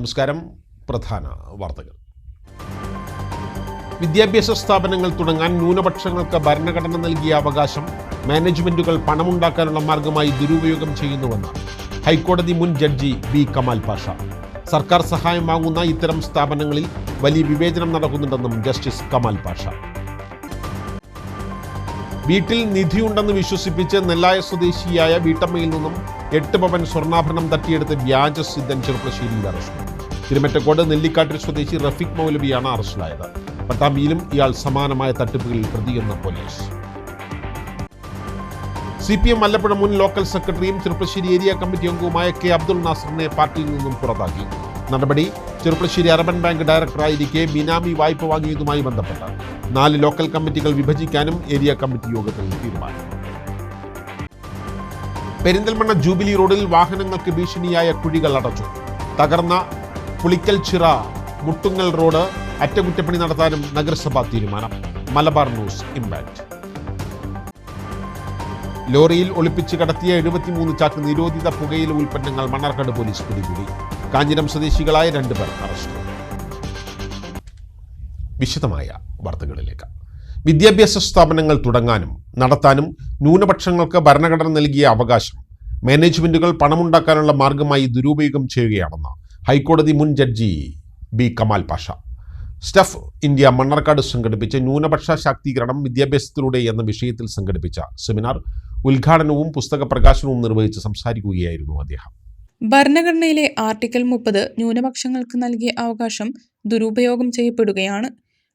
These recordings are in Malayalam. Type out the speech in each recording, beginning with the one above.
നമസ്കാരം. പ്രധാന വാർത്തകൾ. വിദ്യാഭ്യാസ സ്ഥാപനങ്ങൾ തുടങ്ങാൻ ന്യൂനപക്ഷങ്ങൾക്ക് ഭരണഘടന നൽകിയ അവകാശം മാനേജ്മെന്റുകൾ പണമുണ്ടാക്കാനുള്ള മാർഗമായി ദുരുപയോഗം ചെയ്യുന്നുവെന്ന് ഹൈക്കോടതി മുൻ ജഡ്ജി ബി കമാൽ പാഷ സർക്കാർ സഹായം വാങ്ങുന്ന ഇത്തരം സ്ഥാപനങ്ങളിൽ വലിയ വിവേചനം നടക്കുന്നുണ്ടെന്നും ജസ്റ്റിസ് കമാൽ പാഷ വീട്ടിൽ നിധിയുണ്ടെന്ന് വിശ്വസിപ്പിച്ച് നെല്ലായ സ്വദേശിയായ വീട്ടമ്മയിൽ നിന്നും എട്ട് പവൻ സ്വർണാഭരണം തട്ടിയെടുത്ത് വ്യാജസിദ്ധൻ ചെറുപ്പശ്ശേരിയിൽ അറസ്റ്റ്. തിരുമറ്റക്കോട് നെല്ലിക്കാട്ടിൽ സ്വദേശി റഫീഖ് മൗലവിയാണ് അറസ്റ്റിലായത്. പട്ടാമ്പിയിലും ഇയാൾ സമാനമായ തട്ടിപ്പുകളിൽ പ്രതിയെന്ന് police. C P M Mallappuzha മുൻ ലോക്കൽ സെക്രട്ടറിയും ചെറുപ്പശ്ശേരി ഏരിയ കമ്മിറ്റി അംഗവുമായ കെ അബ്ദുൾ നാസറിനെ പാർട്ടിയിൽ നിന്നും പുറത്താക്കി. നടപടി ചെറുപ്പശ്ശേരി അർബൻ ബാങ്ക് ഡയറക്ടറായിരിക്കെ ബിനാമി വായ്പ വാങ്ങിയതുമായി ബന്ധപ്പെട്ട് നാല് ലോക്കൽ കമ്മിറ്റികൾ വിഭജിക്കാനും ഏരിയ കമ്മിറ്റി യോഗത്തിൽ തീരുമാനം. പെരിന്തൽമണ്ണ ജൂബിലി റോഡിൽ വാഹനങ്ങൾക്ക് ഭീഷണിയായ കുഴികൾ അടച്ചു. തകർന്ന പുളിക്കൽ ചിറ മുട്ടുങ്ങൽ റോഡ് അറ്റകുറ്റപ്പണി നടത്താനും നഗരസഭാ തീരുമാനം. മലബാർ ന്യൂസ് ഇമ്പാക്ട് ലോറിയിൽ ഒളിപ്പിച്ച് കടത്തിയ എഴുപത്തിമൂന്ന് ചാക്ക് നിരോധിത പുകയില ഉൽപ്പന്നങ്ങൾ മണ്ണാർക്കാട് പോലീസ് പിടികൂടി. കാഞ്ഞിരം സ്വദേശികളായ രണ്ടുപേർ അറസ്റ്റ്. വിശദമായ വാർത്തകളിലേക്ക്. വിദ്യാഭ്യാസ സ്ഥാപനങ്ങൾ തുടങ്ങാനും നടത്താനും ന്യൂനപക്ഷങ്ങൾക്ക് ഭരണഘടന നൽകിയ അവകാശം. മാനേജ്മെന്റുകൾ പണമുണ്ടാക്കാനുള്ള മാർഗമായി ദുരുപയോഗം ചെയ്യുകയാണെന്ന് ഹൈക്കോടതി മുൻ ജഡ്ജി ബി കമാൽ പാഷ. സ്റ്റഫ് ഇന്ത്യ മണ്ണാർക്കാട് സംഘടിപ്പിച്ച ന്യൂനപക്ഷ ശാക്തീകരണം വിദ്യാഭ്യാസത്തിലൂടെ എന്ന വിഷയത്തിൽ സംഘടിപ്പിച്ച സെമിനാർ ഉദ്ഘാടനവും പുസ്തക പ്രകാശനവും നിർവഹിച്ച് സംസാരിക്കുകയായിരുന്നു അദ്ദേഹം. ഭരണഘടനയിലെ ആർട്ടിക്കിൾ മുപ്പത് ന്യൂനപക്ഷങ്ങൾക്ക് നൽകിയ അവകാശം ദുരുപയോഗം ചെയ്യപ്പെടുകയാണ്.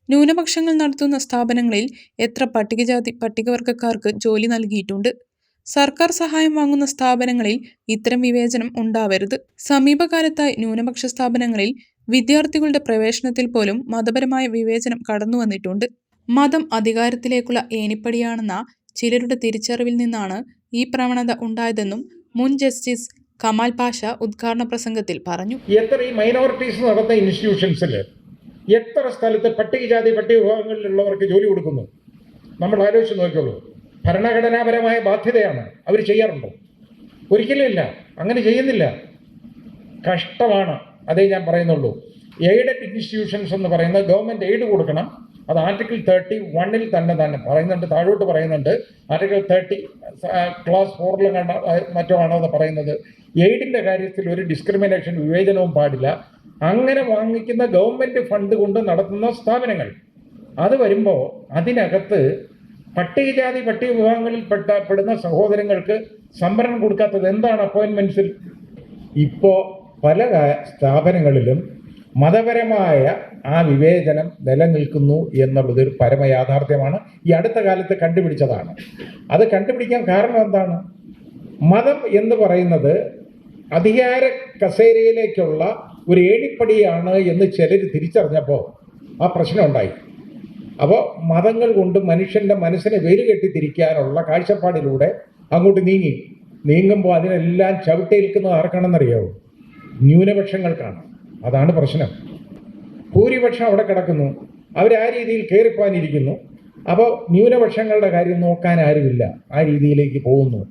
ന്യൂനപക്ഷങ്ങൾ നടത്തുന്ന സ്ഥാപനങ്ങളിൽ എത്ര പട്ടികജാതി പട്ടികവർഗക്കാർക്ക് ജോലി നൽകിയിട്ടുണ്ട്? സർക്കാർ സഹായം വാങ്ങുന്ന സ്ഥാപനങ്ങളിൽ ഇത്തരം വിവേചനം ഉണ്ടാവരുത്. സമീപകാലത്തായി ന്യൂനപക്ഷ സ്ഥാപനങ്ങളിൽ വിദ്യാർത്ഥികളുടെ പ്രവേശനത്തിൽ പോലും മതപരമായ വിവേചനം കടന്നു വന്നിട്ടുണ്ട്. മതം അധികാരത്തിലേക്കുള്ള ഏണിപ്പടിയാണെന്ന ചിലരുടെ തിരിച്ചറിവിൽ നിന്നാണ് ഈ പ്രവണത ഉണ്ടായതെന്നും മുൻ ജസ്റ്റിസ് കമാൽ പാഷ ഉദ്ഘാടന പ്രസംഗത്തിൽ പറഞ്ഞു. എത്ര ഈ മൈനോറിറ്റീസ് നടന്ന ഇൻസ്റ്റിറ്റ്യൂഷൻസിൽ എത്ര സ്ഥലത്ത് പട്ടികജാതി പട്ടിക വിഭാഗങ്ങളിലുള്ളവർക്ക് ജോലി കൊടുക്കുന്നു? നമ്മൾ ആലോചിച്ച് നോക്കിയോളൂ ഭരണഘടനാപരമായ ബാധ്യതയാണ്. അവർ ചെയ്യാറുണ്ടോ? ഒരിക്കലും ഇല്ല. അങ്ങനെ ചെയ്യുന്നില്ല. കഷ്ടമാണ്. അതേ ഞാൻ പറയുന്നുള്ളൂ. എയ്ഡഡ് ഇൻസ്റ്റിറ്റ്യൂഷൻസ് എന്ന് പറയുന്നത് ഗവൺമെന്റ് എയ്ഡ് കൊടുക്കണം. അത് ആർട്ടിക്കിൾ തേർട്ടി വണ്ണിൽ തന്നെ തന്നെ പറയുന്നുണ്ട്. താഴോട്ട് പറയുന്നുണ്ട്. ആർട്ടിക്കിൾ തേർട്ടി ക്ലാസ് ഫോറിലും കണ്ട മറ്റോ ആണോ എന്ന് പറയുന്നത്. എയ്ഡിന്റെ കാര്യത്തിൽ ഒരു ഡിസ്ക്രിമിനേഷൻ വിവേചനവും പാടില്ല. അങ്ങനെ വാങ്ങിക്കുന്ന ഗവൺമെന്റ് ഫണ്ട് കൊണ്ട് നടത്തുന്ന സ്ഥാപനങ്ങൾ. അത് വരുമ്പോൾ അതിനകത്ത് പട്ടികജാതി പട്ടിക വിഭാഗങ്ങളിൽ പെടുന്ന സഹോദരങ്ങൾക്ക് സംവരണം കൊടുക്കാത്തത് എന്താണ് അപ്പോയിൻമെന്റ്സിൽ ഇപ്പോ പല സ്ഥാപനങ്ങളിലും മതപരമായ ആ വിവേചനം നിലനിൽക്കുന്നു എന്നുള്ളത് ഒരു പരമയാഥാർത്ഥ്യമാണ്. ഈ അടുത്ത കാലത്ത് കണ്ടുപിടിച്ചതാണ്. അത് കണ്ടുപിടിക്കാൻ കാരണം എന്താണ്? മതം എന്ന് പറയുന്നത് അധികാര കസേരയിലേക്കുള്ള ഒരു ഏണിപ്പടിയാണ് എന്ന് ചിലർ തിരിച്ചറിഞ്ഞപ്പോൾ ആ പ്രശ്നം ഉണ്ടായി. അപ്പോൾ മതങ്ങൾ കൊണ്ട് മനുഷ്യന്റെ മനസ്സിനെ വേരുകെട്ടിത്തിരിക്കാനുള്ള കാഴ്ചപ്പാടിലൂടെ അങ്ങോട്ട് നീങ്ങി. നീങ്ങുമ്പോൾ അതിനെല്ലാം ചവിട്ടേൽക്കുന്നത് ആർക്കാണെന്നറിയാവോ? ന്യൂനപക്ഷങ്ങൾക്കാണ്. അതാണ് പ്രശ്നം. ഭൂരിപക്ഷം അവിടെ കിടക്കുന്നു. അവർ ആ രീതിയിൽ കയറിപ്പാനിരിക്കുന്നു അപ്പോൾ ന്യൂനപക്ഷങ്ങളുടെ കാര്യം നോക്കാൻ ആരുമില്ല. ആ രീതിയിലേക്ക് പോകുന്നു.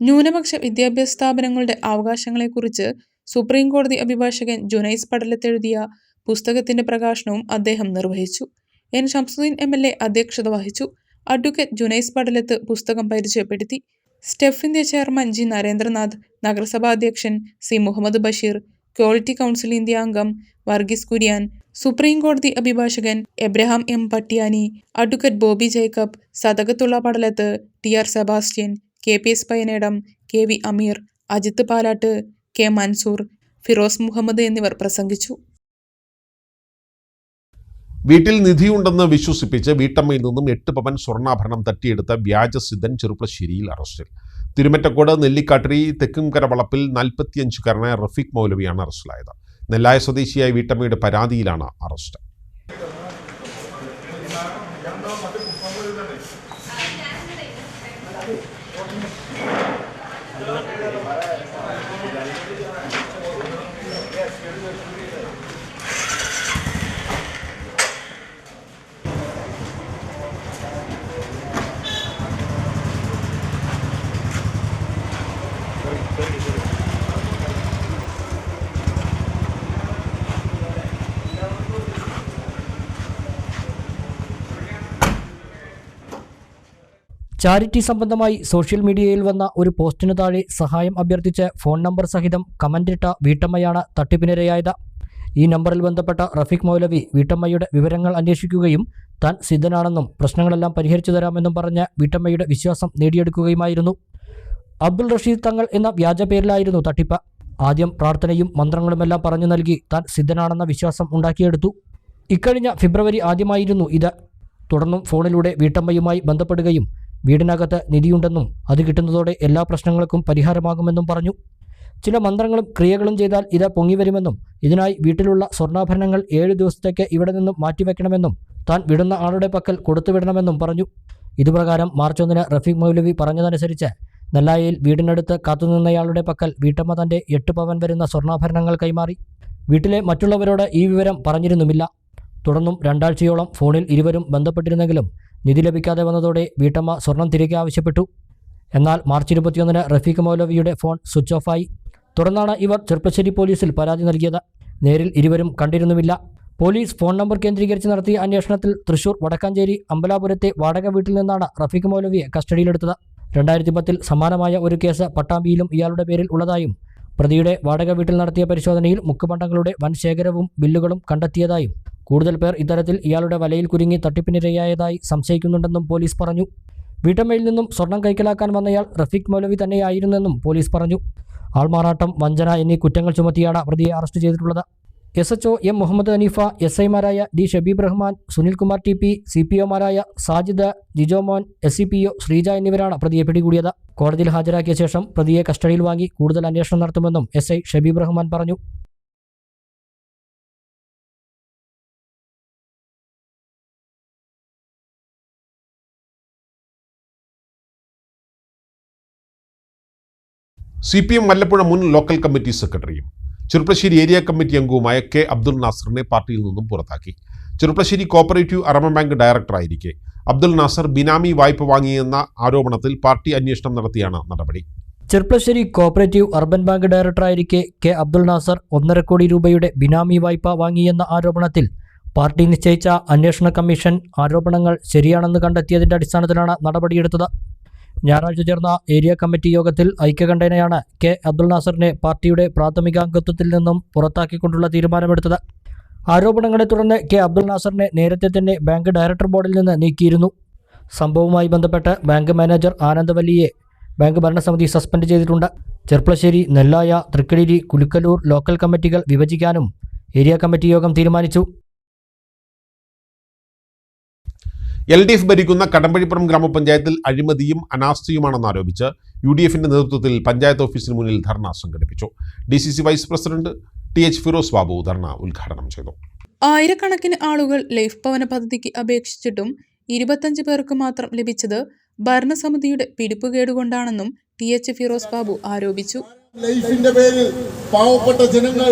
ന്യൂനപക്ഷ വിദ്യാഭ്യാസ സ്ഥാപനങ്ങളുടെ അവകാശങ്ങളെക്കുറിച്ച് സുപ്രീം കോടതി അഭിഭാഷകൻ ജുനൈസ് പടലത്തെഴുതിയ പുസ്തകത്തിന്റെ പ്രകാശനവും അദ്ദേഹം നിർവഹിച്ചു. N. Shamsuddin M. L. A അധ്യക്ഷത വഹിച്ചു. അഡ്വക്കേറ്റ് ജുനൈസ് പടലത്ത് പുസ്തകം പരിചയപ്പെടുത്തി. സ്റ്റെഫ് ഇന്ത്യ ചെയർമാൻ ജി. നരേന്ദ്രനാഥ് നഗരസഭാ അധ്യക്ഷൻ C. Muhammad Basheer quality council India അംഗം വർഗീസ് കുര്യാൻ സുപ്രീം കോടതി അഭിഭാഷകൻ Abraham M. Pattiyani advocate Bobby Jacob Sathakathulla Padalath T. R. Sebastian K. P. S. Payanedam K. V. Ameer Ajith Palat K. Mansoor Firoz Muhammad എന്നിവർ പ്രസംഗിച്ചു. വീട്ടിൽ നിധിയുണ്ടെന്ന് വിശ്വസിപ്പിച്ച് വീട്ടമ്മയിൽ നിന്നും എട്ട് പവൻ സ്വർണാഭരണം തട്ടിയെടുത്ത വ്യാജസിദ്ധൻ ചെറുപ്പശ്ശേരിയിൽ അറസ്റ്റിൽ. തിരുമറ്റക്കോട് നെല്ലിക്കാട്ടിരി തെക്കുംകര വളപ്പിൽ നാൽപ്പത്തിയഞ്ചുകാരനായ റഫീഖ് മൗലവിയാണ് അറസ്റ്റിലായത്. നെല്ലായ സ്വദേശിയായ വീട്ടമ്മയുടെ പരാതിയിലാണ് അറസ്റ്റ്. ചാരിറ്റി സംബന്ധമായി സോഷ്യൽ മീഡിയയിൽ വന്ന ഒരു പോസ്റ്റിനു താഴെ സഹായം അഭ്യർത്ഥിച്ച് ഫോൺ നമ്പർ സഹിതം കമന്റിട്ട വീട്ടമ്മയാണ് തട്ടിപ്പിനിരയായത്. ഈ നമ്പറിൽ ബന്ധപ്പെട്ട റഫീഖ് മൗലവി വീട്ടമ്മയുടെ വിവരങ്ങൾ അന്വേഷിക്കുകയും താൻ സിദ്ധനാണെന്നും പ്രശ്നങ്ങളെല്ലാം പരിഹരിച്ചു തരാമെന്നും പറഞ്ഞ് വീട്ടമ്മയുടെ വിശ്വാസം നേടിയെടുക്കുകയുമായിരുന്നു. അബ്ദുൾ റഷീദ് തങ്ങൾ എന്ന വ്യാജ പേരിലായിരുന്നു തട്ടിപ്പ്. ആദ്യം പ്രാർത്ഥനയും മന്ത്രങ്ങളുമെല്ലാം പറഞ്ഞു നൽകി താൻ സിദ്ധനാണെന്ന വിശ്വാസം ഉണ്ടാക്കിയെടുത്തു. ഇക്കഴിഞ്ഞ ഫെബ്രുവരി ആദ്യമായിരുന്നു ഇത്. തുടർന്നും ഫോണിലൂടെ വീട്ടമ്മയുമായി ബന്ധപ്പെടുകയും വീടിനകത്ത് നിധിയുണ്ടെന്നും അത് കിട്ടുന്നതോടെ എല്ലാ പ്രശ്നങ്ങൾക്കും പരിഹാരമാകുമെന്നും പറഞ്ഞു. ചില മന്ത്രങ്ങളും ക്രിയകളും ചെയ്താൽ ഇത് പൊങ്ങിവരുമെന്നും ഇതിനായി വീട്ടിലുള്ള സ്വർണാഭരണങ്ങൾ ഏഴ് ദിവസത്തേക്ക് ഇവിടെ നിന്നും മാറ്റിവെക്കണമെന്നും താൻ വിടുന്ന ആളുടെ പക്കൽ കൊടുത്തുവിടണമെന്നും പറഞ്ഞു. ഇതുപ്രകാരം മാർച്ച് ഒന്നിന് റഫീഖ് മൗലവി പറഞ്ഞതനുസരിച്ച് നെല്ലായിൽ വീടിനടുത്ത് കാത്തുനിന്നയാളുടെ പക്കൽ വീട്ടമ്മ തന്റെ എട്ട് പവൻ വരുന്ന സ്വർണാഭരണങ്ങൾ കൈമാറി. വീട്ടിലെ മറ്റുള്ളവരോട് ഈ വിവരം പറഞ്ഞിരുന്നുമില്ല. തുടർന്നും രണ്ടാഴ്ചയോളം ഫോണിൽ ഇരുവരും ബന്ധപ്പെട്ടിരുന്നെങ്കിലും നിധി ലഭിക്കാതെ വന്നതോടെ വീട്ടമ്മ സ്വർണം തിരികെ ആവശ്യപ്പെട്ടു. എന്നാൽ മാർച്ച് ഇരുപത്തിയൊന്നിന് റഫീഖ് മൗലവിയുടെ ഫോൺ സ്വിച്ച് ഓഫായി. തുടർന്നാണ് ഇവർ ചെർപ്പശ്ശേരി പോലീസിൽ പരാതി നൽകിയത്. നേരിൽ ഇരുവരും കണ്ടിരുന്നുമില്ല. പോലീസ് ഫോൺ നമ്പർ കേന്ദ്രീകരിച്ച് നടത്തിയ അന്വേഷണത്തിൽ തൃശൂർ വടക്കാഞ്ചേരി അമ്പലാപുരത്തെ വാടക വീട്ടിൽ നിന്നാണ് റഫീഖ് മൗലവിയെ കസ്റ്റഡിയിലെടുത്തത്. രണ്ടായിരത്തി പത്തിൽ സമാനമായ ഒരു കേസ് പട്ടാമ്പിയിലും ഇയാളുടെ പേരിൽ ഉള്ളതായും പ്രതിയുടെ വാടക വീട്ടിൽ നടത്തിയ പരിശോധനയിൽ മുക്കുപണ്ടങ്ങളുടെ വൻ ശേഖരവും ബില്ലുകളും കണ്ടെത്തിയതായും കൂടുതൽ പേർ ഇത്തരത്തിൽ ഇയാളുടെ വലയിൽ കുരുങ്ങി തട്ടിപ്പിനിരയായതായി സംശയിക്കുന്നുണ്ടെന്നും പോലീസ് പറഞ്ഞു. വീട്ടമ്മയിൽ നിന്നും സ്വർണം കൈക്കലാക്കാൻ വന്നയാൾ റഫീഖ് മൗലവി തന്നെയായിരുന്നെന്നും പോലീസ് പറഞ്ഞു. ആൾമാറാട്ടം വഞ്ചന എന്നീ കുറ്റങ്ങൾ ചുമത്തിയാണ് പ്രതിയെ അറസ്റ്റ് ചെയ്തിട്ടുള്ളത്. S H O M Muhammad Hanifa S ഐമാരായ D Shabeeb Rahman Sunilkumar T P C P ഒമാരായ Sajid Jijomon S C P O Sreeja എന്നിവരാണ് പ്രതിയെ പിടികൂടിയത്. കോടതിയിൽ ഹാജരാക്കിയ ശേഷം പ്രതിയെ കസ്റ്റഡിയിൽ വാങ്ങി കൂടുതൽ അന്വേഷണം നടത്തുമെന്നും എസ് ഐ ഷബീബ് റഹ്മാൻ പറഞ്ഞു. സി പി എം മല്ലപ്പുഴ മുൻ ലോക്കൽ കമ്മിറ്റി സെക്രട്ടറിയും ചെറുപ്പശ്ശേരി ഏരിയ കമ്മിറ്റി അംഗവുമായ കെ അബ്ദുൽ നാസറിനെ പാർട്ടിയിൽ നിന്നും പുറത്താക്കി. ചെറുപ്പശ്ശേരി കോപ്പറേറ്റീവ് അറമ ബാങ്ക് ഡയറക്ടറായിരിക്കെ. അബ്ദുൽ നാസർ ബിനാമി വായ്പ വാങ്ങിയെന്ന ആരോപണത്തിൽ പാർട്ടി അന്വേഷണം നടത്തിയാണ് നടപടി. ചെർപ്പശ്ശേരി കോപ്പറേറ്റീവ് അർബൻ ബാങ്ക് ഡയറക്ടറായിരിക്കെ കെ അബ്ദുൾ നാസർ ഒന്നര കോടി രൂപയുടെ ബിനാമി വായ്പ വാങ്ങിയെന്ന ആരോപണത്തിൽ പാർട്ടി നിശ്ചയിച്ച അന്വേഷണ കമ്മീഷൻ ആരോപണങ്ങൾ ശരിയാണെന്ന് കണ്ടെത്തിയതിന്റെ അടിസ്ഥാനത്തിലാണ് നടപടിയെടുത്തത്. ഞായറാഴ്ച ചേർന്ന ഏരിയ കമ്മിറ്റി യോഗത്തിൽ ഐക്യകണ്ഠേനയാണ് കെ അബ്ദുൾ നാസറിനെ പാർട്ടിയുടെ പ്രാഥമിക അംഗത്വത്തിൽ നിന്നും പുറത്താക്കിക്കൊണ്ടുള്ള തീരുമാനമെടുത്തത്. ആരോപണങ്ങളെ തുടർന്ന് കെ അബ്ദുൾ നാസറിനെ നേരത്തെ തന്നെ ബാങ്ക് ഡയറക്ടർ ബോർഡിൽ നിന്ന് നീക്കിയിരുന്നു. സംഭവവുമായി ബന്ധപ്പെട്ട് ബാങ്ക് മാനേജർ ആനന്ദവല്ലിയെ ബാങ്ക് ഭരണസമിതി സസ്പെൻഡ് ചെയ്തിട്ടുണ്ട്. ചെർപ്പളശ്ശേരി നെല്ലായ തൃക്കടിരി കുലുക്കലൂർ ലോക്കൽ കമ്മിറ്റികൾ വിഭജിക്കാനും ഏരിയ കമ്മിറ്റി യോഗം തീരുമാനിച്ചു. എൽ ഡി എഫ് ഭരിക്കുന്ന കടമ്പഴിപ്പുറം ഗ്രാമപഞ്ചായത്തിൽ അഴിമതിയും അനാസ്ഥയുമാണെന്ന് ആരോപിച്ച് യു ഡി എഫിന്റെ നേതൃത്വത്തിൽ പഞ്ചായത്ത് ഓഫീസിന് മുന്നിൽ ധർണ സംഘടിപ്പിച്ചു. D C C vice president T H Firoz Babu dharna ഉദ്ഘാടനം ചെയ്തു. ആയിരക്കണക്കിന് ആളുകൾ ലൈഫ് ഭവന പദ്ധതിക്ക് അപേക്ഷിച്ചിട്ടും ഇരുപത്തഞ്ച് പേർക്ക് മാത്രം ലഭിച്ചത് ഭരണസമിതിയുടെ പിടിപ്പുകേടുകൊണ്ടാണെന്നും ടി എച്ച് ഫിറോസ് ബാബു ആരോപിച്ചു. ലൈഫിന്റെ പേരിൽ പാവപ്പെട്ട ജനങ്ങൾ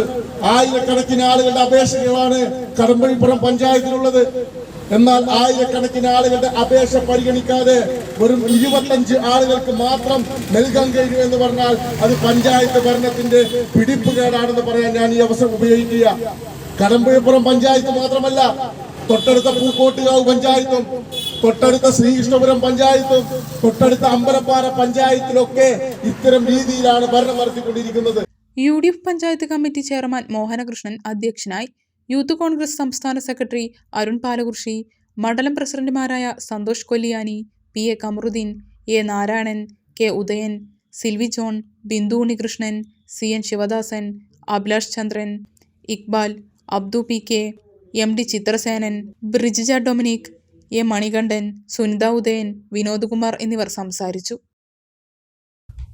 ആയിരക്കണക്കിന് ആളുകളുടെ അപേക്ഷകളാണ് കടമ്പഴിപ്പുറം പഞ്ചായത്തിലുള്ളത്. എന്നാൽ ആയിരക്കണക്കിന് ആളുകളുടെ അപേക്ഷ പരിഗണിക്കാതെ വെറും ഇരുപത്തഞ്ച് ആളുകൾക്ക് മാത്രം നൽകാൻ കഴിയൂ എന്ന് പറഞ്ഞാൽ അത് പഞ്ചായത്ത് ഭരണത്തിന്റെ പിടിപ്പുകേടാണെന്ന് പറയാൻ ഞാൻ ഈ അവസരം ഉപയോഗിക്കുക. കടമ്പുഴപ്പുറം പഞ്ചായത്ത് മാത്രമല്ല തൊട്ടടുത്ത പൂക്കോട്ടുകാവ് പഞ്ചായത്തും തൊട്ടടുത്ത ശ്രീകൃഷ്ണപുരം പഞ്ചായത്തും തൊട്ടടുത്ത അമ്പലപ്പാറ പഞ്ചായത്തിലൊക്കെ ഇത്തരം രീതിയിലാണ് ഭരണം നടത്തിക്കൊണ്ടിരിക്കുന്നത്. U D F panchayat committee chairman Mohanakrishnan അധ്യക്ഷനായി യൂത്ത് കോൺഗ്രസ് സംസ്ഥാന സെക്രട്ടറി അരുൺ പാലകുർഷി മണ്ഡലം പ്രസിഡന്റുമാരായ Santhosh Kolliyani P A Kamaruddin A Narayanan K Udayan Silvy John Bindu Unnikrishnan C N Sivadasan Abhilash Chandran Iqbal Abdu P K M D Chitrasenan Brijija Dominic A Manikandan Sunitha Udayan Vinod Kumar എന്നിവർ സംസാരിച്ചു.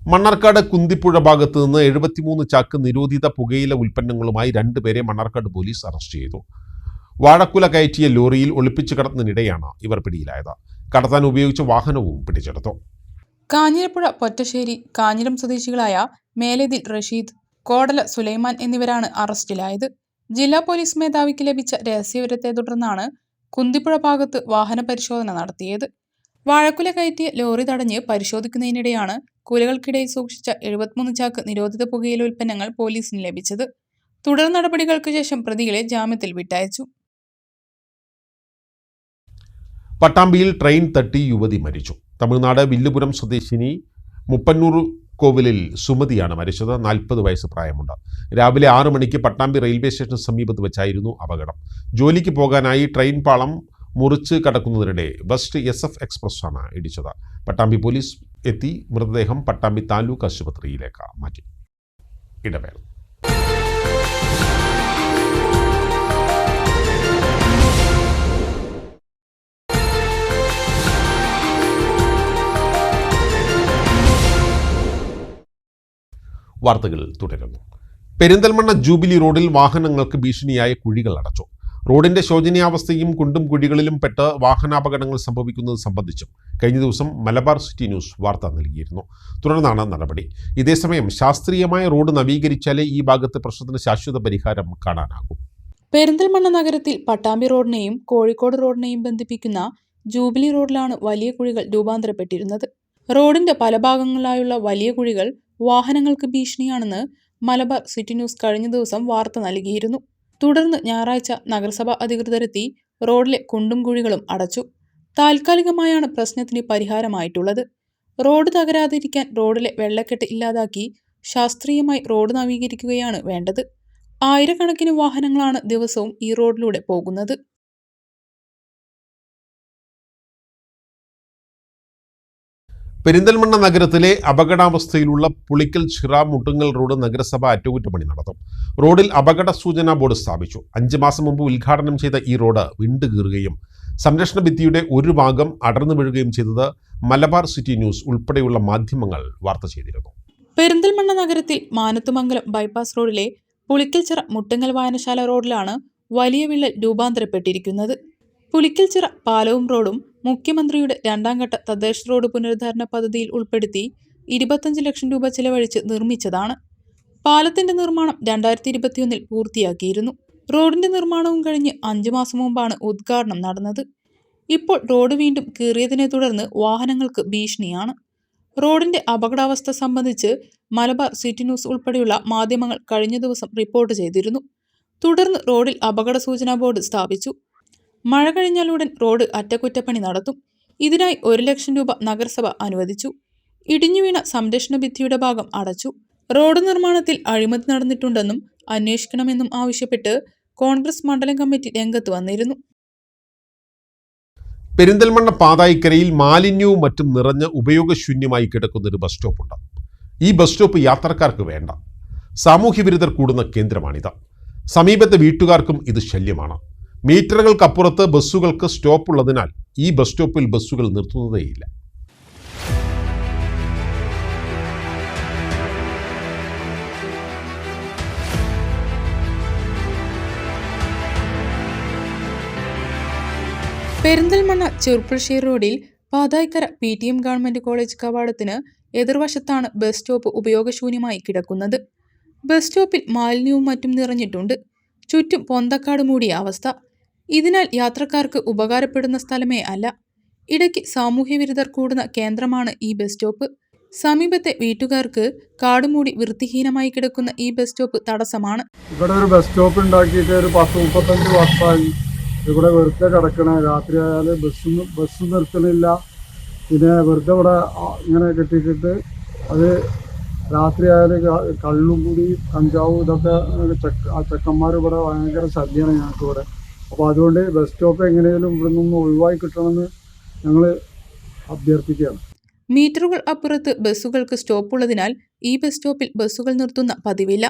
മണ്ണാർക്കാട് കുന്തിപ്പുഴ ഭാഗത്ത് നിന്ന് എഴുപത്തിമൂന്ന് ചാക്ക് നിരോധിത പുകയില ഉൽപ്പന്നങ്ങളുമായി രണ്ടുപേരെ മണ്ണാർക്കാട് പോലീസ് അറസ്റ്റ് ചെയ്തു. വാഴക്കുല കയറ്റിയ ലോറിയിൽ ഒളിപ്പിച്ചു കടത്തുന്നതിനിടെയാണ് ഇവർ പിടിയിലായത്. കടത്താൻ ഉപയോഗിച്ച വാഹനവും പിടിച്ചെടുത്തു. കാഞ്ഞിരപ്പുഴ പൊറ്റശ്ശേരി കാഞ്ഞിരം സ്വദേശികളായ മേലേതിൽ റഷീദ് കോടല സുലൈമാൻ എന്നിവരാണ് അറസ്റ്റിലായത്. ജില്ലാ പോലീസ് മേധാവിക്ക് ലഭിച്ച രഹസ്യവിവരത്തെ തുടർന്നാണ് കുന്തിപ്പുഴ ഭാഗത്ത് വാഹന പരിശോധന നടത്തിയത്. വാഴക്കുല കയറ്റിയ ലോറി തടഞ്ഞ് പരിശോധിക്കുന്നതിനിടെയാണ് കുലകൾക്കിടയിൽ സൂക്ഷിച്ച എഴുപത്തിമൂന്ന് ചാക്ക് നിരോധിത പുകയില ഉൽപ്പന്നങ്ങൾ പോലീസിന് ലഭിച്ചത്. തുടർ നടപടികൾക്ക് ശേഷം പ്രതികളെ ജാമ്യത്തിൽ വിട്ടയച്ചു. പട്ടാമ്പിയിൽ ട്രെയിൻ തട്ടി യുവതി മരിച്ചു. തമിഴ്നാട് വില്ലുപുരം സ്വദേശിനി മുപ്പന്നൂർ കോവിലിൽ സുമതിയാണ് മരിച്ചത്. നാൽപ്പത് വയസ്സ് പ്രായമുണ്ട്. രാവിലെ ആറ് മണിക്ക് പട്ടാമ്പി റെയിൽവേ സ്റ്റേഷന് സമീപത്ത് വെച്ചായിരുന്നു അപകടം. ജോലിക്ക് പോകാനായി ട്രെയിൻ പാളം മുറിച്ച് കടക്കുന്നതിനിടെ ബസ് എസ് എഫ് എക്സ്പ്രസ്സാണ് ഇടിച്ചത്. പട്ടാമ്പി പോലീസ് എത്തി മൃതദേഹം പട്ടാമ്പി താലൂക്ക് ആശുപത്രിയിലേക്ക് മാറ്റി. ഇടവേള. വാർത്തകൾ തുടരുന്നു. പെരിന്തൽമണ്ണ ജൂബിലി റോഡിൽ വാഹനങ്ങൾക്ക് ഭീഷണിയായ കുഴികൾ അടച്ചു. റോഡിന്റെ ശോചനീയാവസ്ഥയും കുണ്ടും കുഴികളിലും പെട്ട് വാഹനാപകടങ്ങൾ സംഭവിക്കുന്നത് സംബന്ധിച്ചും കഴിഞ്ഞ ദിവസം മലബാർ സിറ്റി ന്യൂസ് വാർത്ത നൽകിയിരുന്നു. തുടർന്നാണ് നടപടി. ഇതേസമയം ശാസ്ത്രീയമായ റോഡ് നവീകരിച്ചാലേ ഈ ഭാഗത്ത് പ്രശ്നത്തിന് ശാശ്വത പരിഹാരം കാണാനാകൂ. പെരിന്തൽമണ്ണ നഗരത്തിൽ പട്ടാമ്പി റോഡിനെയും കോഴിക്കോട് റോഡിനെയും ബന്ധിപ്പിക്കുന്ന ജൂബിലി റോഡിലാണ് വലിയ കുഴികൾ രൂപാന്തരപ്പെട്ടിരുന്നത്. റോഡിന്റെ പല ഭാഗങ്ങളിലായുള്ള വലിയ കുഴികൾ വാഹനങ്ങൾക്ക് ഭീഷണിയാണെന്ന് മലബാർ സിറ്റി ന്യൂസ് കഴിഞ്ഞ ദിവസം വാർത്ത നൽകിയിരുന്നു. തുടർന്ന് ഞായറാഴ്ച നഗരസഭ അധികൃതരെത്തി റോഡിലെ കുണ്ടും കുഴികളും അടച്ചു. താൽക്കാലികമായാണ് പ്രശ്നത്തിന് പരിഹാരമായിട്ടുള്ളത്. റോഡ് തകരാതിരിക്കാൻ റോഡിലെ വെള്ളക്കെട്ട് ഇല്ലാതാക്കി ശാസ്ത്രീയമായി റോഡ് നവീകരിക്കുകയാണ് വേണ്ടത്. ആയിരക്കണക്കിന് വാഹനങ്ങളാണ് ദിവസവും ഈ റോഡിലൂടെ പോകുന്നത്. പെരിന്തൽമണ്ണ നഗരത്തിലെ അപകടാവസ്ഥയിലുള്ള പുളിക്കൽ ചിറ മുട്ടുങ്ങൽ റോഡ് നഗരസഭ അറ്റകുറ്റപ്പണി നടത്തും. റോഡിൽ അപകട സൂചനാ ബോർഡ് സ്ഥാപിച്ചു. അഞ്ച് മാസം മുമ്പ് ഉദ്ഘാടനം ചെയ്ത ഈ റോഡ് വിണ്ടുകീറുകയും സംരക്ഷണ ഭിത്തിയുടെ ഒരു ഭാഗം അടർന്നു വീഴുകയും ചെയ്തത് മലബാർ സിറ്റി ന്യൂസ് ഉൾപ്പെടെയുള്ള മാധ്യമങ്ങൾ വാർത്ത ചെയ്തിരുന്നു. പെരിന്തൽമണ്ണ നഗരത്തിൽ മാനത്തുമംഗലം ബൈപ്പാസ് റോഡിലെ പുളിക്കൽ ചിറ മുട്ടുങ്ങൽ വായനശാല റോഡിലാണ് വലിയ വിള്ളൽ രൂപാന്തരപ്പെട്ടിരിക്കുന്നത്. ചിറ പാലവും റോഡും മുഖ്യമന്ത്രിയുടെ രണ്ടാം ഘട്ട തദ്ദേശ റോഡ് പുനരുദ്ധാരണ പദ്ധതിയിൽ ഉൾപ്പെടുത്തി ഇരുപത്തഞ്ച് ലക്ഷം രൂപ ചെലവഴിച്ച് നിർമ്മിച്ചതാണ്. പാലത്തിന്റെ നിർമ്മാണം രണ്ടായിരത്തി ഇരുപത്തിയൊന്നിൽ പൂർത്തിയാക്കിയിരുന്നു. റോഡിന്റെ നിർമ്മാണവും കഴിഞ്ഞ് അഞ്ചു മാസം മുമ്പാണ് ഉദ്ഘാടനം നടന്നത്. ഇപ്പോൾ റോഡ് വീണ്ടും കീറിയതിനെ തുടർന്ന് വാഹനങ്ങൾക്ക് ഭീഷണിയാണ്. റോഡിന്റെ അപകടാവസ്ഥ സംബന്ധിച്ച് മലബാർ സിറ്റി ന്യൂസ് ഉൾപ്പെടെയുള്ള മാധ്യമങ്ങൾ കഴിഞ്ഞ ദിവസം റിപ്പോർട്ട് ചെയ്തിരുന്നു. തുടർന്ന് റോഡിൽ അപകട സൂചനാ ബോർഡ് സ്ഥാപിച്ചു. മഴ കഴിഞ്ഞാലുടൻ റോഡ് അറ്റകുറ്റപ്പണി നടത്തും. ഇതിനായി ഒരു ലക്ഷം രൂപ നഗരസഭ അനുവദിച്ചു. ഇടിഞ്ഞുവീണ സംരക്ഷണ ഭിത്തിയുടെ ഭാഗം അടച്ചു. റോഡ് നിർമ്മാണത്തിൽ അഴിമതി നടന്നിട്ടുണ്ടെന്നും അന്വേഷിക്കണമെന്നും ആവശ്യപ്പെട്ട് കോൺഗ്രസ് മണ്ഡലം കമ്മിറ്റി രംഗത്ത് വന്നിരുന്നു. പെരിന്തൽമണ്ണ പാതായിക്കരയിൽ മാലിന്യവും മറ്റും നിറഞ്ഞ് ഉപയോഗശൂന്യമായി കിടക്കുന്ന ഒരു ബസ് സ്റ്റോപ്പുണ്ട്. ഈ ബസ് സ്റ്റോപ്പ് യാത്രക്കാർക്ക് വേണ്ട. സാമൂഹ്യ വിരുദ്ധർ കൂടുന്ന കേന്ദ്രമാണിത്. സമീപത്തെ വീട്ടുകാർക്കും ഇത് ശല്യമാണ്. മീറ്ററുകൾക്കപ്പുറത്ത് ബസ്സുകൾക്ക് സ്റ്റോപ്പ് ഉള്ളതിനാൽ ഈ ബസ് സ്റ്റോപ്പിൽ ബസ്സുകൾ നിർത്തുന്നതേയില്ല. പെരിന്തൽമണ്ണ ചെറുപ്പുളശ്ശേരി റോഡിൽ Pathaikkara P T M government college കവാടത്തിന് എതിർവശത്താണ് ബസ് സ്റ്റോപ്പ് ഉപയോഗശൂന്യമായി കിടക്കുന്നത്. ബസ് സ്റ്റോപ്പിൽ മാലിന്യവും മറ്റും നിറഞ്ഞിട്ടുണ്ട്. ചുറ്റും പൊന്തക്കാട് മൂടിയ അവസ്ഥ. ഇതിനാൽ യാത്രക്കാർക്ക് ഉപകാരപ്പെടുന്ന സ്ഥലമേ അല്ല. ഇടയ്ക്ക് സാമൂഹ്യവിരുദ്ധർ കൂടുന്ന കേന്ദ്രമാണ് ഈ ബസ് സ്റ്റോപ്പ്. സമീപത്തെ വീട്ടുകാർക്ക് കാടുമൂടി വൃത്തിഹീനമായി കിടക്കുന്ന ഈ ബസ് സ്റ്റോപ്പ് തടസ്സമാണ്. ഇവിടെ ഒരു ബസ് സ്റ്റോപ്പ് ഉണ്ടാക്കിയിട്ട് ഒരു പത്ത് മുപ്പത്തഞ്ച് വർഷമായി. ഇവിടെ വെറുതെ കിടക്കണേ. രാത്രി ആയാൽ ബസ് ബസ് നിർത്തണില്ല. പിന്നെ വെറുതെ ഇവിടെ ഇങ്ങനെ കെട്ടിയിട്ടിട്ട് അത് രാത്രി ആയാൽ കള്ളും കൂടി കഞ്ചാവും ഇതൊക്കെ ചെക്ക ആ ചെക്കന്മാർ ഇവിടെ ഭയങ്കര ശല്യമാണ് ഞങ്ങൾക്ക് ഇവിടെ അപ്പോൾ അതുകൊണ്ട് ബസ് സ്റ്റോപ്പ് എങ്ങനെയെങ്കിലും ഇവിടെ നിന്ന് ഒഴിവായി കിട്ടണമെന്ന് ഞങ്ങൾ അഭ്യർത്ഥിക്കുകയാണ്. മീറ്ററുകൾ അപ്പുറത്ത് ബസ്സുകൾക്ക് സ്റ്റോപ്പുള്ളതിനാൽ ഈ ബസ് സ്റ്റോപ്പിൽ ബസ്സുകൾ നിർത്തുന്ന പതിവില്ല.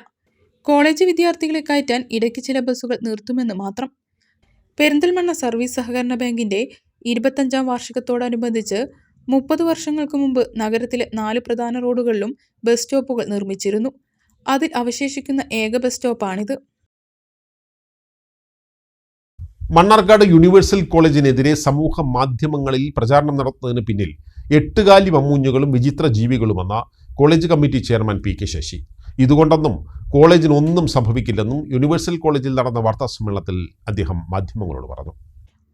കോളേജ് വിദ്യാർത്ഥികളെ കയറ്റാൻ ഇടയ്ക്ക് ചില ബസ്സുകൾ നിർത്തുമെന്ന് മാത്രം. പെരിന്തൽമണ്ണ സർവീസ് സഹകരണ ബാങ്കിന്റെ ഇരുപത്തഞ്ചാം വാർഷികത്തോടനുബന്ധിച്ച് മുപ്പത് വർഷങ്ങൾക്ക് മുമ്പ് നഗരത്തിലെ നാല് പ്രധാന റോഡുകളിലും ബസ് സ്റ്റോപ്പുകൾ നിർമ്മിച്ചിരുന്നു. അതിൽ അവശേഷിക്കുന്ന ഏക ബസ് സ്റ്റോപ്പാണിത്. മണ്ണാർക്കാട് യൂണിവേഴ്സൽ കോളേജിനെതിരെ സമൂഹ മാധ്യമങ്ങളിൽ പ്രചാരണം നടത്തുന്നതിന് പിന്നിൽ എട്ടുകാലി മമ്മൂഞ്ഞുകളും വിചിത്ര ജീവികളുമെന്ന college committee chairman P K Sasi. ഇതുകൊണ്ടൊന്നും കോളേജിന് ഒന്നും സംഭവിക്കില്ലെന്നും യൂണിവേഴ്സൽ കോളേജിൽ നടന്ന വാർത്താ സമ്മേളനത്തിൽ അദ്ദേഹം മാധ്യമങ്ങളോട് പറഞ്ഞു.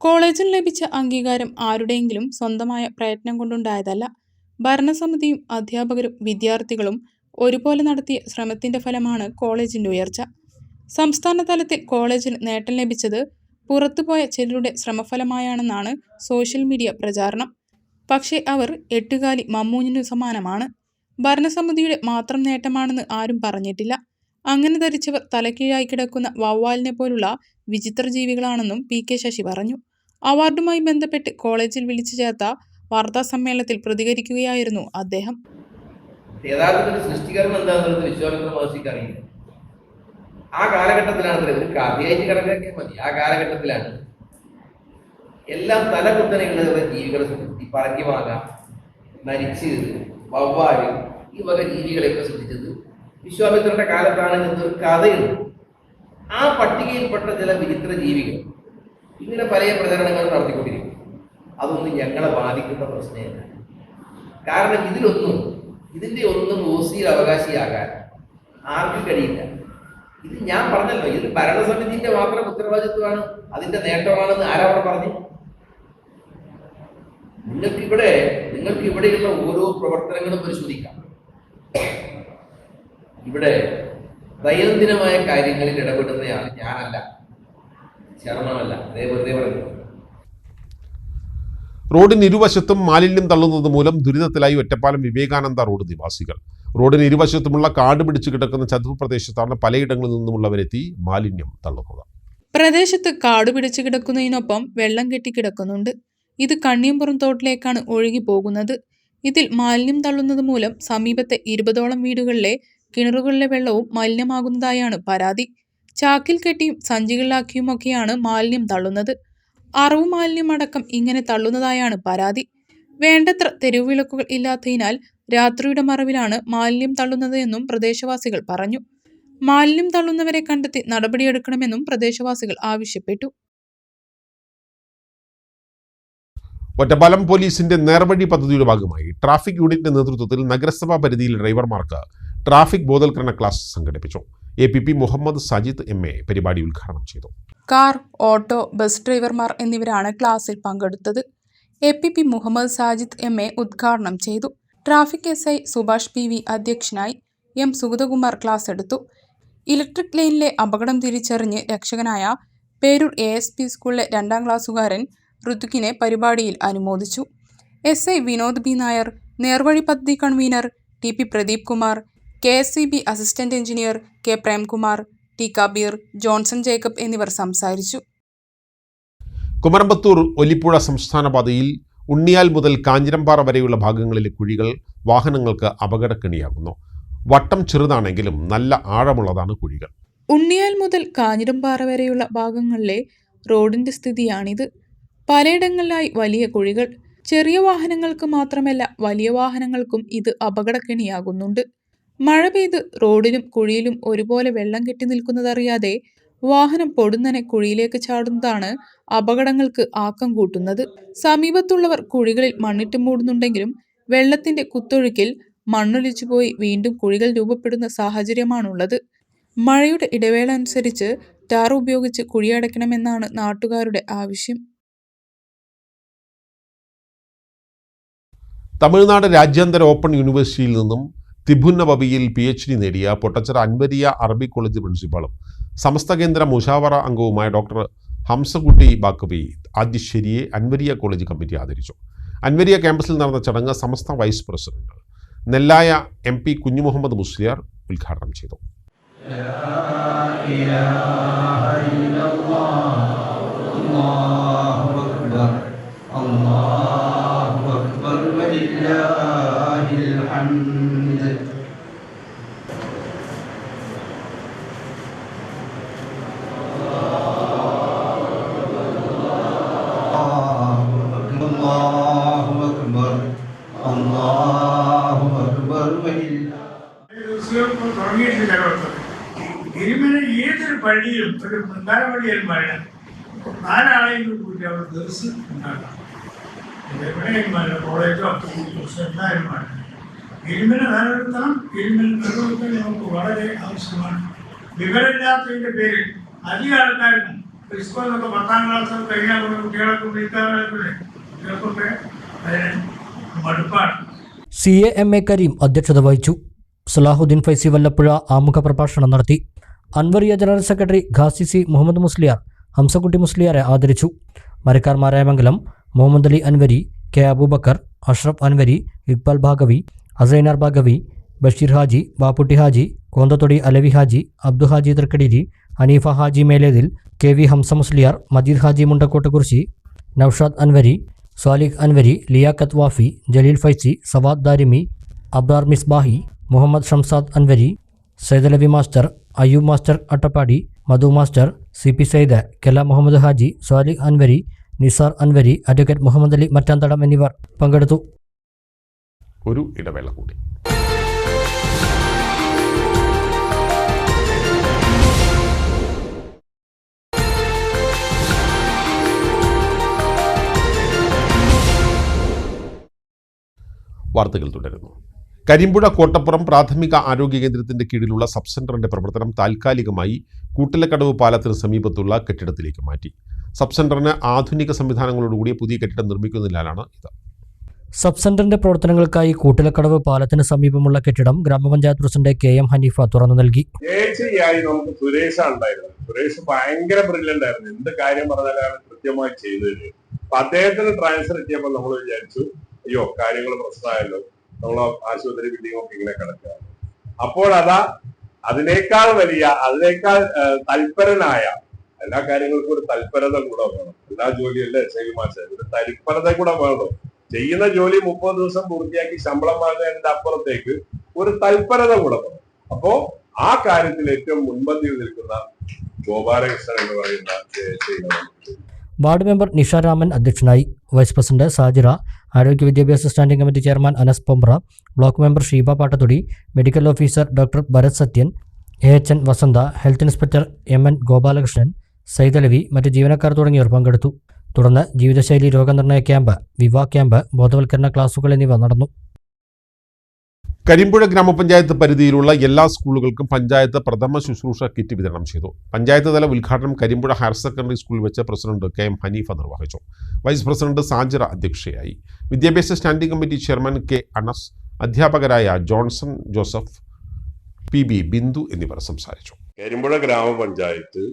കോളേജിന് ലഭിച്ച അംഗീകാരം ആരുടെയെങ്കിലും സ്വന്തമായ പ്രയത്നം കൊണ്ടുണ്ടായതല്ല. ഭരണസമിതിയും അധ്യാപകരും വിദ്യാർത്ഥികളും ഒരുപോലെ നടത്തിയ ശ്രമത്തിന്റെ ഫലമാണ് കോളേജിന്റെ ഉയർച്ച. സംസ്ഥാന തലത്തിൽ കോളേജിന് നേട്ടം ലഭിച്ചത് പുറത്തുപോയ ചിലരുടെ ശ്രമഫലമായാണെന്നാണ് സോഷ്യൽ മീഡിയ പ്രചാരണം. പക്ഷേ അവർ എട്ടുകാലി മമ്മൂഞ്ഞിനു സമാനമാണ്. ഭരണസമിതിയുടെ മാത്രം നേട്ടമാണെന്ന് ആരും പറഞ്ഞിട്ടില്ല. അങ്ങനെ ധരിച്ചവർ തലക്കീഴായി കിടക്കുന്ന വവ്വാലിനെ പോലുള്ള വിചിത്ര ജീവികളാണെന്നും പി കെ ശശി പറഞ്ഞു. അവാർഡുമായി ബന്ധപ്പെട്ട് കോളേജിൽ വിളിച്ചു ചേർത്ത വാർത്താ സമ്മേളനത്തിൽ പ്രതികരിക്കുകയായിരുന്നു അദ്ദേഹം. യഥാർത്ഥത്തിൽ ആ കാലഘട്ടത്തിലാണ് ഒരു കഥയായിട്ട് കണക്കാക്കിയാൽ മതി. ആ കാലഘട്ടത്തിലാണ്. എല്ലാം തലകുത്തനെയുള്ള ജീവികളെ ശ്രദ്ധിച്ച് പറങ്കിമാക നരിച്ച് വവ്വാൽ ഈ വക ജീവികളെയൊക്കെ ശ്രദ്ധിച്ചത് വിശ്വാമിത്രന്റെ കാലത്താണ് എന്നൊരു കഥയുണ്ട് ആ പട്ടികയിൽപ്പെട്ട ചില വിചിത്ര ജീവികൾ ഇങ്ങനെ പല പ്രചരണങ്ങൾ നടത്തിക്കൊണ്ടിരിക്കും അതൊന്നും ഞങ്ങളെ ബാധിക്കുന്ന പ്രശ്നമല്ല. കാരണം ഇതിലൊന്നും ഇതിന്റെ ഒന്നും ഓസിയിൽ അവകാശിയാകാൻ ആർക്കും കഴിയില്ല. ഇത് ഞാൻ പറഞ്ഞല്ലോ ഇത് ഭരണസമിതിന്റെ മാത്രം ഉത്തരവാദിത്വമാണ് അതിന്റെ നേട്ടമാണെന്ന് ആരവിടെ പറഞ്ഞു. നിങ്ങൾക്ക് ഇവിടെ നിങ്ങൾക്ക് ഇവിടെയുള്ള ഓരോ പ്രവർത്തനങ്ങളും പരിശോധിക്കാം. ഇവിടെ ദൈനംദിനമായ കാര്യങ്ങളിൽ ഇടപെടുന്നയാൾ ഞാനല്ല ശരണമല്ല അതേ പറഞ്ഞു റോഡിന് ഇരുവശത്തും മാലിന്യം തള്ളുന്നത് മൂലം ദുരിതത്തിലായി ഒറ്റപ്പാലം വിവേകാനന്ദ റോഡ് നിവാസികൾ. റോഡിന് ഇരുവശത്തുമുള്ള കാട് പിടിച്ചു കിടക്കുന്ന ചതുപ്പ് പ്രദേശത്താണ് പലയിടങ്ങളിൽ നിന്നുമുള്ളവരെത്തി മാലിന്യം തള്ളുന്നത്. പ്രദേശത്ത് കാട് പിടിച്ചു കിടക്കുന്നതിനൊപ്പം വെള്ളം കെട്ടിക്കിടക്കുന്നുണ്ട് ഇത് കണ്ണിയമ്പുറം തോട്ടിലേക്കാണ് ഒഴുകി പോകുന്നത്. ഇതിൽ മാലിന്യം തള്ളുന്നത് മൂലം സമീപത്തെ ഇരുപതോളം വീടുകളിലെ കിണറുകളിലെ വെള്ളവും മലിനമാകുന്നതായാണ് പരാതി. ചാക്കിൽ കെട്ടിയും സഞ്ചികളിലാക്കിയുമൊക്കെയാണ് മാലിന്യം തള്ളുന്നത്. അറവ് മാലിന്യമടക്കം ഇങ്ങനെ തള്ളുന്നതായാണ് പരാതി. വേണ്ടത്ര തെരുവുവിളക്കുകൾ ഇല്ലാത്തതിനാൽ രാത്രിയുടെ മറവിലാണ് മാലിന്യം തള്ളുന്നത് എന്നും പ്രദേശവാസികൾ പറഞ്ഞു. മാലിന്യം തള്ളുന്നവരെ കണ്ടെത്തി നടപടിയെടുക്കണമെന്നും പ്രദേശവാസികൾ ആവശ്യപ്പെട്ടു. ഒറ്റപ്പാലം പോലീസിന്റെ നേർവഴി പദ്ധതിയുടെ ഭാഗമായി ട്രാഫിക് യൂണിറ്റിന്റെ നേതൃത്വത്തിൽ നഗരസഭാ പരിധിയിൽ ഡ്രൈവർമാർക്ക് ട്രാഫിക് ബോധവൽക്കരണ ക്ലാസ് സംഘടിപ്പിച്ചു. A P P Muhammad Sajid M A പരിപാടി ഉദ്ഘാടനം ചെയ്തു. കാർ ഓട്ടോ ബസ് ഡ്രൈവർമാർ എന്നിവരാണ് ക്ലാസ്സിൽ പങ്കെടുത്തത്. A P P Muhammad Sajid M A ഉദ്ഘാടനം ചെയ്തു. Traffic S I Subhash P V അധ്യക്ഷനായി എം സുഗതകുമാർ ക്ലാസ് എടുത്തു. ഇലക്ട്രിക് ലൈനിലെ അപകടം തിരിച്ചറിഞ്ഞ് രക്ഷകനായ പേരൂർ എ എസ് പി സ്കൂളിലെ രണ്ടാം ക്ലാസ്സുകാരൻ ഋതുക്കിനെ പരിപാടിയിൽ അനുമോദിച്ചു. S I Vinod B Nair നേർവഴി പദ്ധതി convener T P Pradeep Kumar K S C B assistant engineer K Premkumar T Kabeer Johnson Jacob എന്നിവർ സംസാരിച്ചു. കുമരമ്പത്തൂർ ഒലിപ്പുഴ സംസ്ഥാന പാതയിൽ ഉണ്ണിയാൽ മുതൽ കാഞ്ഞിരമ്പാറ വരെയുള്ള ഭാഗങ്ങളിലെ കുഴികൾ വാഹനങ്ങൾക്ക് അപകടക്കെണിയാകുന്നു. വട്ടം ചെറുതാണെങ്കിലും നല്ല ആഴമുള്ളതാണ് കുഴികൾ. ഉണ്ണിയാൽ മുതൽ കാഞ്ഞിരമ്പാറ വരെയുള്ള ഭാഗങ്ങളിലെ റോഡിന്റെ സ്ഥിതിയാണിത്. പലയിടങ്ങളിലായി വലിയ കുഴികൾ. ചെറിയ വാഹനങ്ങൾക്ക് മാത്രമല്ല വലിയ വാഹനങ്ങൾക്കും ഇത് അപകടക്കെണിയാകുന്നുണ്ട്. മഴ പെയ്ത് റോഡിലും കുഴിയിലും ഒരുപോലെ വെള്ളം കെട്ടി നിൽക്കുന്നതറിയാതെ വാഹനം പൊടുന്നനെ കുഴിയിലേക്ക് ചാടുന്നതാണ് അപകടങ്ങൾക്ക് ആക്കം കൂട്ടുന്നത്. സമീപത്തുള്ളവർ കുഴികളിൽ മണ്ണിട്ട് മൂടുന്നുണ്ടെങ്കിലും വെള്ളത്തിന്റെ കുത്തൊഴുക്കിൽ മണ്ണൊലിച്ചു പോയി വീണ്ടും കുഴികൾ രൂപപ്പെടുന്ന സാഹചര്യമാണുള്ളത്. മഴയുടെ ഇടവേള അനുസരിച്ച് ടാർ ഉപയോഗിച്ച് കുഴിയടയ്ക്കണമെന്നാണ് നാട്ടുകാരുടെ ആവശ്യം. തമിഴ്നാട് രാജ്യാന്തര ഓപ്പൺ യൂണിവേഴ്സിറ്റിയിൽ നിന്നും തിബുന്നബവിയിൽ പി എച്ച് ഡി നേടിയ പൊട്ടച്ചിറ അൻവരിയ അറബി കോളേജ് പ്രിൻസിപ്പാളും സമസ്ത കേന്ദ്ര മുഷാവറ അംഗവുമായ ഡോക്ടർ ഹംസകുട്ടി ബാക്കബി ആദ്യശ്ശേരിയെ അൻവരിയ കോളേജ് കമ്മിറ്റി ആദരിച്ചു അൻവരിയ ക്യാമ്പസിൽ നടന്ന ചടങ്ങ് Samastha vice president Nellaya M P Kunhimuhammad Musliyar ഉദ്ഘാടനം ചെയ്തു പള്ളിയിലും ഒരു പ്രധാന പള്ളിയിൽ വേണം നാലാളെങ്കിലും കൂടി അവർ ദിവസം ഉണ്ടാക്കാം. എവിടെയും വേണം കോളേജോ എല്ലാവരും വേണം ഇരുമിനെ നിലനിർത്തണം ഇരുമിനെ നിലനിർത്താൻ നമുക്ക് വളരെ ആവശ്യമാണ്. വിവരമില്ലാത്തതിന്റെ പേരിൽ അധികം ആൾക്കാർക്കും സ്കൂളിലൊക്കെ പത്താം ക്ലാസ് കഴിഞ്ഞാൽ കൊണ്ട് കുട്ടികളൊക്കെ വിളിക്കാറുണ്ട് കുട്ടികൾക്കൊക്കെ അതിന് മടുപ്പാണ്. C A M A Kareem അധ്യക്ഷത വഹിച്ചു. സലാഹുദ്ദീൻ ഫൈസി വല്ലപ്പുഴ ആമുഖ പ്രഭാഷണം നടത്തി. അൻവറിയ general secretary Khasi C Muhammad Musliyar Hamsakutty മുസ്ലിയാരെ ആദരിച്ചു. മരക്കാർമാരായ Mangalam Muhammad Ali Anwari K Aboobacker Ashraf Anwari Iqbal Baqavi Assainar Baqavi Basheer Haji Bapputty Haji Konthathodi Alavi Haji Abdu Haji Thrikkadiri Hanifa Haji Melethil K V Hamsa Musliyar Majeed Haji Mundakkottu Kurissi Noushad Anwari Swaliq Anwari Liyaqat Wafi Jaleel Faizi Sawad Darimi Abdar Misbahi Muhammad Shamsad Anwari Saidalavi master Ayyub master Attappadi Madhu master C P Said കെല Muhammad Haji Swaliq Anwari Nisar Anwari advocate Muhammad Ali Mattanthadam എന്നിവർ പങ്കെടുത്തു. ഒരു ഇടവേള കൂടി. വാർത്തകൾ തുടരുന്നു. കരിമ്പുഴ കോട്ടപ്പുറം പ്രാഥമിക ആരോഗ്യ കേന്ദ്രത്തിന്റെ കീഴിലുള്ള സബ് സെന്ററിന്റെ പ്രവർത്തനം താൽക്കാലികമായി കൂട്ടിലക്കടവ് പാലത്തിന് സമീപത്തുള്ള കെട്ടിടത്തിലേക്ക് മാറ്റി. സബ് സെന്ററിന് ആധുനിക സംവിധാനങ്ങളോടുകൂടിയ പുതിയ കെട്ടിടം നിർമ്മിക്കുന്നതിനാലാണ് ഇത്. സബ് സെന്ററിന്റെ പ്രവർത്തനങ്ങൾക്കായി കൂട്ടിലക്കടവ് പാലത്തിന് സമീപമുള്ള കെട്ടിടം ഗ്രാമപഞ്ചായത്ത് പ്രസിഡന്റ് കെ എം ഹനീഫ തുറന്നു നൽകി. നമുക്ക് സുരേഷ് ഉണ്ടായിരുന്നു സുരേഷ് ഭയങ്കര ആയിരുന്നു. എന്ത് കാര്യം പറഞ്ഞാലും കൃത്യമായി ചെയ്തു തരും. അപ്പൊ അദ്ദേഹത്തിന് ട്രാൻസ്ഫർ ചെയ്യുമ്പോൾ നമ്മൾ വിചാരിച്ചു അയ്യോ കാര്യങ്ങൾ പ്രശ്നമായല്ലോ. നമ്മൾ ആശുപത്രി ബിൽഡിംഗ് ഒക്കെ ഇങ്ങനെ കിടക്കുക അപ്പോഴതാ അതിനേക്കാൾ വലിയ അതിനേക്കാൾ തൽപരനായ എല്ലാ കാര്യങ്ങൾക്കും ഒരു തൽപരത കൂടെ വേണം. എല്ലാ ജോലിയല്ലേ ചെയ്യുമാശ ഒരു തൽപരത കൂടെ വേണം. ചെയ്യുന്ന ജോലി മുപ്പത് ദിവസം പൂർത്തിയാക്കി ശമ്പളം വാങ്ങുന്നതിന്റെ അപ്പുറത്തേക്ക് ഒരു തൽപരത കൂടെ വേണം. അപ്പോ ആ കാര്യത്തിൽ ഏറ്റവും മുൻപന്തിയിൽ നിൽക്കുന്ന ഗോപാലകൃഷ്ണൻ എന്ന് പറയുന്ന വാർഡ് മെമ്പർ നിഷാരാമൻ അധ്യക്ഷനായി വൈസ് പ്രസിഡന്റ് സാജിറ ആരോഗ്യ വിദ്യാഭ്യാസ standing committee chairman Anas Pombra block member Sheeba Pattathudi medical officer doctor Bharath Sathyan A H N Vasantha health inspector M N Gopalakrishnan Saithalavi മറ്റ് ജീവനക്കാർ തുടങ്ങിയവർ പങ്കെടുത്തു. തുടർന്ന് ജീവിതശൈലി രോഗനിർണയ ക്യാമ്പ് വിവാ ക്യാമ്പ് ബോധവൽക്കരണ ക്ലാസുകൾ എന്നിവ നടന്നു. കരിമ്പുഴ ഗ്രാമപഞ്ചായത്ത് പരിധിയിലുള്ള എല്ലാ സ്കൂളുകൾക്കും പഞ്ചായത്ത് പ്രഥമ ശുശ്രൂഷ കിറ്റ് വിതരണം ചെയ്തു. പഞ്ചായത്ത് തല ഉദ്ഘാടനം കരിമ്പുഴ ഹയർ സെക്കൻഡറി സ്കൂളിൽ വെച്ച് പ്രസിഡന്റ് കെ എം ഹനീഫ നിർവഹിച്ചു. വൈസ് പ്രസിഡന്റ് സാജിറ അധ്യക്ഷയായി. വിദ്യാഭ്യാസ standing committee chairman K Anas അധ്യാപകരായ ജോൺസൺ ജോസഫ് പി ബി ബിന്ദു എന്നിവർ സംസാരിച്ചു. കരിമ്പുഴ ഗ്രാമപഞ്ചായത്ത്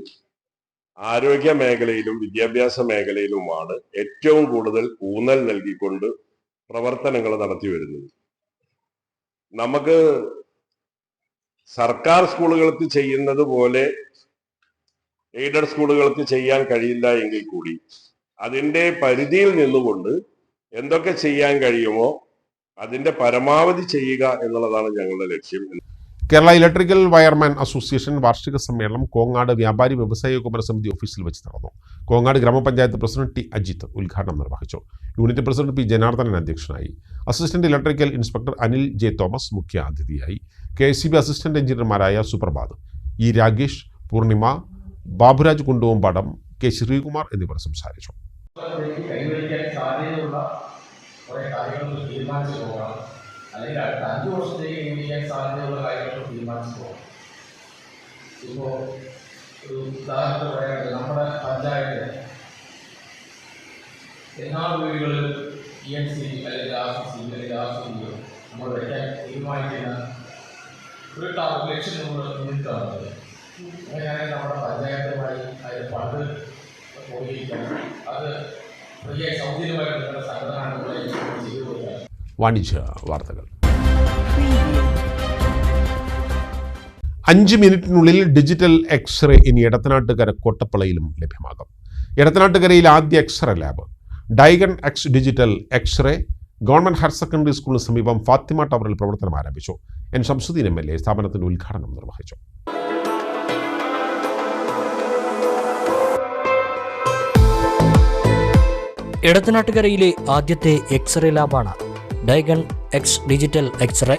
ആരോഗ്യ മേഖലയിലും വിദ്യാഭ്യാസ മേഖലയിലുമാണ് ഏറ്റവും കൂടുതൽ ഊന്നൽ നൽകിക്കൊണ്ട് പ്രവർത്തനങ്ങൾ നടത്തി വരുന്നത് നമുക്ക് സർക്കാർ സ്കൂളുകൾക്ക് ചെയ്യുന്നത് പോലെ എയ്ഡഡ് സ്കൂളുകൾക്ക് ചെയ്യാൻ കഴിയില്ല എങ്കിൽ കൂടി അതിന്റെ പരിധിയിൽ നിന്നുകൊണ്ട് എന്തൊക്കെ ചെയ്യാൻ കഴിയുമോ അതിന്റെ പരമാവധി ചെയ്യുക എന്നുള്ളതാണ് ഞങ്ങളുടെ ലക്ഷ്യം. കേരള ഇലക്ട്രിക്കൽ വയർമാൻ അസോസിയേഷൻ വാർഷിക സമ്മേളനം കോങ്ങാട് വ്യാപാരി വ്യവസായ കുമര സമിതി ഓഫീസിൽ വെച്ച് നടന്നു. കോങ്ങാട് ഗ്രാമപഞ്ചായത്ത് പ്രസിഡന്റ് ടി അജിത്ത് ഉദ്ഘാടനം നിർവഹിച്ചു. യൂണിറ്റ് പ്രസിഡന്റ് പി ജനാർദ്ദനൻ അധ്യക്ഷനായി. Assistant electrical inspector Anil J Thomas മുഖ്യ അതിഥിയായി K S C B assistant എഞ്ചിനീയർമാരായ Suprabhath. E. Ragesh Poornima Baburaj Kunduvampadam K. Sreekumar എന്നിവർ സംസാരിച്ചു. അല്ലെങ്കിൽ അടുത്ത ഉദാഹരണത്തിന് പറയുകയാണെങ്കിൽ നമ്മുടെ പഞ്ചായത്ത്. എല്ലാ വീടുകളിലും ഒരു ലക്ഷ്യം നമ്മൾ അങ്ങനെയാണെങ്കിൽ നമ്മുടെ പഞ്ചായത്തുമായി അതിന്റെ ഫണ്ട് പോയിരിക്കണം അത് വലിയ നിങ്ങളുടെ സംഘടനകളെ വാണിജ്യ വാർത്തകൾ. അഞ്ച് മിനിറ്റിനുള്ളിൽ ഡിജിറ്റൽ എക്സ്റേ ഇനി എടത്തനാട്ടുകര കൊട്ടപ്പളയിലും ലഭ്യമാകും. എടത്തനാട്ടുകരയിൽ ആദ്യ x ray lab Diagon X digital x ray government higher secondary സ്കൂളിന് സമീപം ഫാത്തിമ ടവറിൽ പ്രവർത്തനം ആരംഭിച്ചു. N Shamsuddin M L A സ്ഥാപനത്തിന്റെ ഉദ്ഘാടനം നിർവഹിച്ചു. എടത്തനാട്ടുകരയിലെ ആദ്യത്തെ x-ray ലാബാണ് Diagon X digital x ray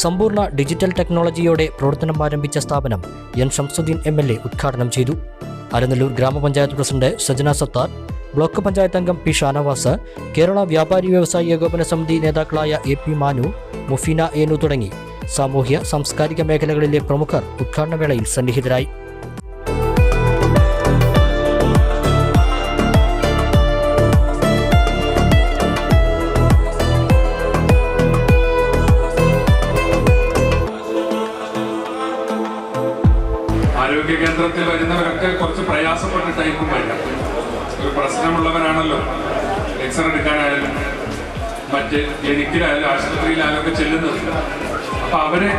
സമ്പൂർണ ഡിജിറ്റൽ ടെക്നോളജിയോടെ പ്രവർത്തനം ആരംഭിച്ച സ്ഥാപനം N Shamsuddin M L A ഉദ്ഘാടനം ചെയ്തു. അരനല്ലൂർ ഗ്രാമപഞ്ചായത്ത് പ്രസിഡന്റ് സജന സത്താർ ബ്ലോക്ക് പഞ്ചായത്ത് അംഗം പി ഷാനവാസ് കേരള വ്യാപാരി വ്യവസായി ഏകോപന സമിതി നേതാക്കളായ എ പി മാനു മുഫീന ഏനു തുടങ്ങി. സാമൂഹ്യ സാംസ്കാരിക മേഖലകളിലെ പ്രമുഖർ ഉദ്ഘാടന വേളയിൽ സന്നിഹിതരായി. ആരോഗ്യ കേന്ദ്രത്തിൽ വരുന്നവരൊക്കെ കുറച്ച് പ്രയാസപ്പെട്ടിട്ടായിരിക്കും വരിക. ഒരു പ്രശ്നമുള്ളവരാണല്ലോ. എക്സ്റേ എടുക്കാനായാലും മറ്റ് ക്ലിനിക്കിലായാലും ആശുപത്രിയിലായാലും ഒക്കെ ചെല്ലുന്നത്. അപ്പൊ അവരെ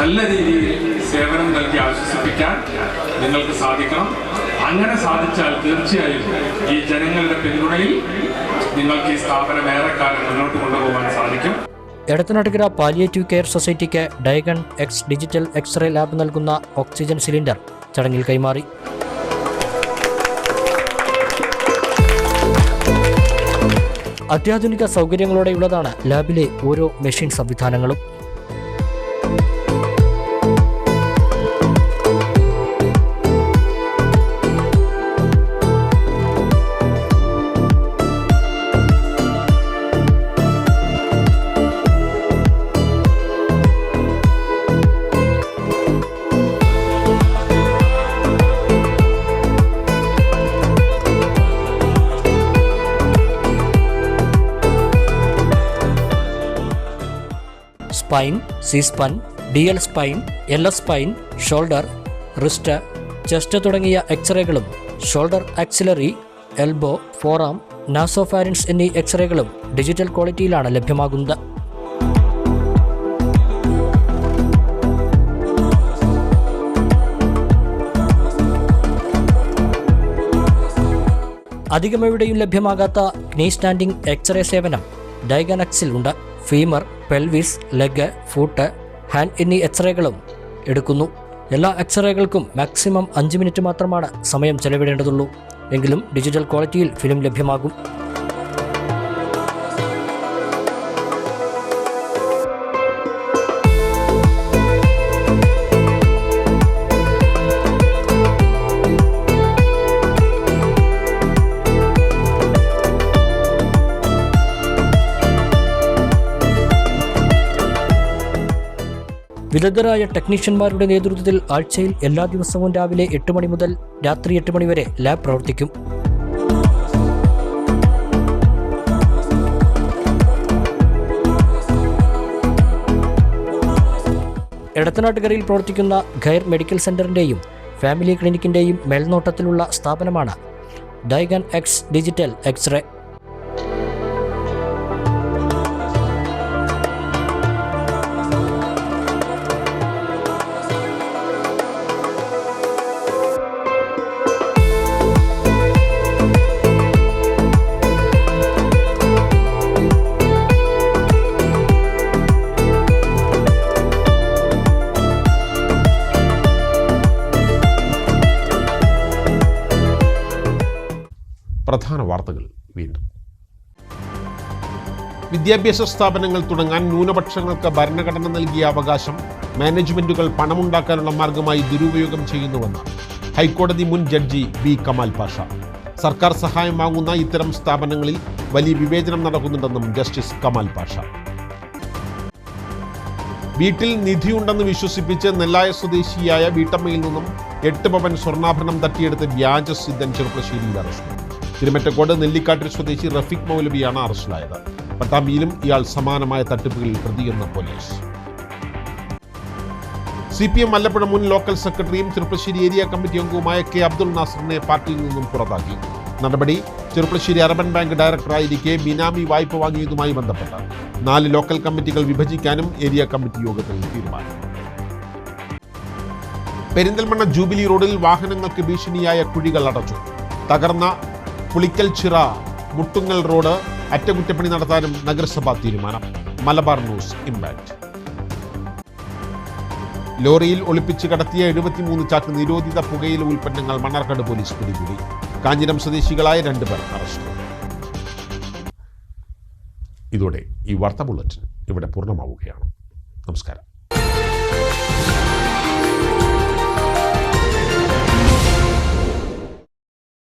നല്ല രീതിയിൽ സേവനം നൽകി ആശ്വസിപ്പിക്കാൻ നിങ്ങൾക്ക് സാധിക്കണം. അങ്ങനെ സാധിച്ചാൽ തീർച്ചയായും ഈ ജനങ്ങളുടെ പിന്തുണയിൽ നിങ്ങൾക്ക് ഈ സ്ഥാപനം ഏറെക്കാലം മുന്നോട്ട് കൊണ്ടുപോകാൻ സാധിക്കും. എടത്തനാട്ടുകര പാലിയേറ്റീവ് കെയർ സൊസൈറ്റിക്ക് Diagon X digital x ray lab നൽകുന്ന ഓക്സിജൻ സിലിണ്ടർ ചടങ്ങിൽ കൈമാറി. അത്യാധുനിക സൗകര്യങ്ങളോടെയുള്ളതാണ് ലാബിലെ ഓരോ മെഷീൻ സംവിധാനങ്ങളും. Spine C spine D L spine L S spine shoulder wrist chest തുടങ്ങിയ എക്സ്റേകളും shoulder axillary elbow forearm nasopharynx എന്നീ എക്സ്റേകളും ഡിജിറ്റൽ ക്വാളിറ്റിയിലാണ് ലഭ്യമാകുന്നത്. അധികമെവിടെയും ലഭ്യമാകാത്ത ക്നീ സ്റ്റാൻഡിംഗ് എക്സ്റേ സേവനം ഡയഗനക്സിൽ ഉണ്ട്. Femur pelvis leg foot hand എന്നീ എക്സ്റേകളും എടുക്കുന്നു. എല്ലാ എക്സ്റേകൾക്കും മാക്സിമം അഞ്ച് മിനിറ്റ് മാത്രമാണ് സമയം ചെലവിടേണ്ടതുള്ളൂ. എങ്കിലും ഡിജിറ്റൽ ക്വാളിറ്റിയിൽ ഫിലിം ലഭ്യമാകും. വിദഗ്ധരായ ടെക്നീഷ്യന്മാരുടെ നേതൃത്വത്തിൽ ആഴ്ചയിൽ എല്ലാ ദിവസവും രാവിലെ എട്ട് മണി മുതൽ രാത്രി എട്ട് മണി വരെ ലാബ് പ്രവർത്തിക്കും. എടത്തനാട്ടുകരയിൽ പ്രവർത്തിക്കുന്ന ഖൈർ മെഡിക്കൽ സെന്ററിന്റെയും ഫാമിലി ക്ലിനിക്കിന്റെയും മേൽനോട്ടത്തിലുള്ള സ്ഥാപനമാണ് ഡൈഗൻ എക്സ് ഡിജിറ്റൽ എക്സ്റേ. പ്രധാന വാർത്തകൾ വീണ്ടും. വിദ്യാഭ്യാസ സ്ഥാപനങ്ങൾ തുടങ്ങാൻ ന്യൂനപക്ഷങ്ങൾക്ക് ഭരണഘടന നൽകിയ അവകാശം മാനേജ്മെന്റുകൾ പണമുണ്ടാക്കാനുള്ള മാർഗമായി ദുരുപയോഗം ചെയ്യുന്നുവെന്ന് ഹൈക്കോടതി മുൻ ജഡ്ജി ബി കമാൽ പാഷ. സർക്കാർ സഹായം വാങ്ങുന്ന ഇത്തരം സ്ഥാപനങ്ങളിൽ വലിയ വിവേചനം നടക്കുന്നുണ്ടെന്നും ജസ്റ്റിസ് കമാൽ പാഷ. വീട്ടിൽ നിധിയുണ്ടെന്ന് വിശ്വസിപ്പിച്ച് നെല്ലായ സ്വദേശിയായ വീട്ടമ്മയിൽ നിന്നും എട്ട് പവൻ സ്വർണാഭരണം തട്ടിയെടുത്ത് വ്യാജസിദ്ധൻ ചെറുപ്പശ്ശേരിയിൽ അറസ്റ്റ്. തിരുമറ്റക്കോട് നെല്ലിക്കാട്ടിൽ സ്വദേശി റഫീഖ് മൗലവിയാണ് അറസ്റ്റിലായത്. പട്ടാമ്പിയിലും ഇയാൾ സമാനമായ തട്ടിപ്പുകളിൽ പ്രതിയെന്ന് police. C P M Mallappuzha മുൻ ലോക്കൽ സെക്രട്ടറിയും ചെറുപ്പശ്ശേരി ഏരിയ കമ്മിറ്റി അംഗവുമായ കെ അബ്ദുൾ നാസറിനെ പാർട്ടിയിൽ നിന്നും പുറത്താക്കി. നടപടി ചെറുപ്പശ്ശേരി അർബൻ ബാങ്ക് ഡയറക്ടറായിരിക്കെ ബിനാമി വായ്പ വാങ്ങിയതുമായി ബന്ധപ്പെട്ട് നാല് ലോക്കൽ കമ്മിറ്റികൾ വിഭജിക്കാനും ഏരിയ കമ്മിറ്റി യോഗത്തിൽ തീരുമാനം. പെരിന്തൽമണ്ണ ജൂബിലി റോഡിൽ വാഹനങ്ങൾക്ക് ഭീഷണിയായ കുഴികൾ അടച്ചു. തകർന്ന പുളിക്കൽ ചിറ മുട്ടുങ്ങൽ റോഡ് അറ്റകുറ്റപ്പണി നടത്താനും നഗരസഭാ തീരുമാനം. മലബാർ ന്യൂസ് ഇമ്പാക്ട് ലോറിയിൽ ഒളിപ്പിച്ച് കടത്തിയ എഴുപത്തിമൂന്ന് ചാക്ക് നിരോധിത പുകയില ഉൽപ്പന്നങ്ങൾ മണ്ണാർക്കാട് പോലീസ് പിടികൂടി. കാഞ്ഞിരം സ്വദേശികളായ രണ്ടുപേർ അറസ്റ്റ്. ഇതോടെ ഈ വാർത്താ ബുള്ളറ്റിൻ ഇവിടെ പൂർണമാവുകയാണ്. നമസ്കാരം.